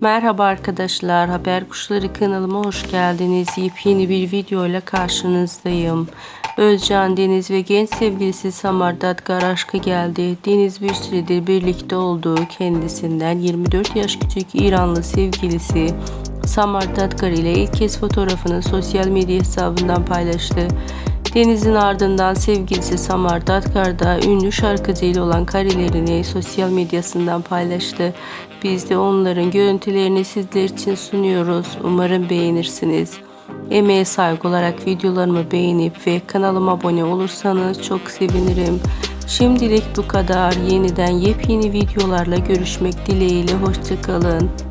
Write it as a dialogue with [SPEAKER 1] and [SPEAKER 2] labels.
[SPEAKER 1] Merhaba arkadaşlar, Haber Kuşları kanalıma hoş geldiniz. Yepyeni bir video ile karşınızdayım. Özcan Deniz ve genç sevgilisi Samar Dadgar aşkı geldi. Deniz bir süredir birlikte olduğu kendisinden 24 yaş küçük İranlı sevgilisi Samar Dadgar ile ilk kez fotoğrafını sosyal medya hesabından paylaştı. Deniz'in ardından sevgilisi Samar Dadgar da ünlü şarkıcıyla olan karelerini sosyal medyasından paylaştı. Biz de onların görüntülerini sizler için sunuyoruz. Umarım beğenirsiniz. Emeğe saygı olarak videolarımı beğenip ve kanalıma abone olursanız çok sevinirim. Şimdilik bu kadar. Yeniden yepyeni videolarla görüşmek dileğiyle. Hoşçakalın.